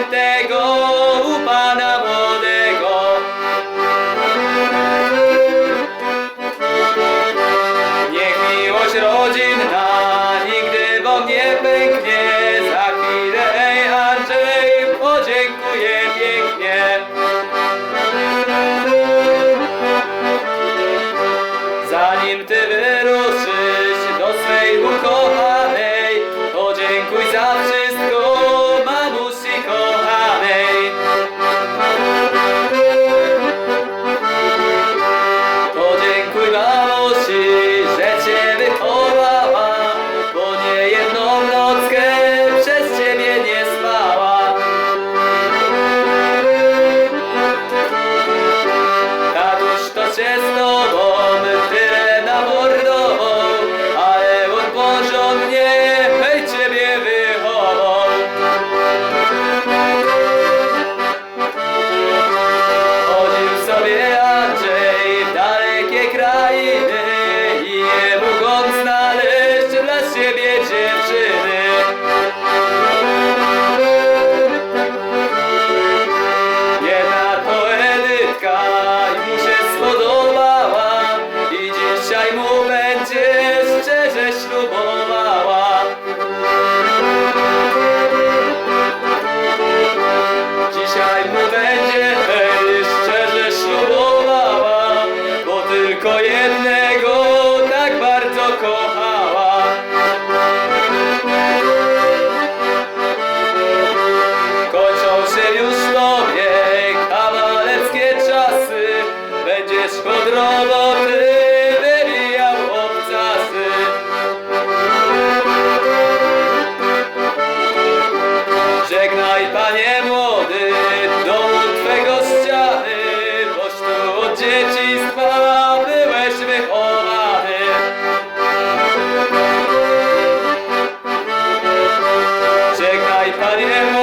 świętego u Pana młodego. Niech miłość rodzinna nigdy wam nie pęknie, za chwilę Andrzej podziękuję pięknie. Zanim Ty wyruszysz do swej ukochanej, podziękuj zawsze tarihe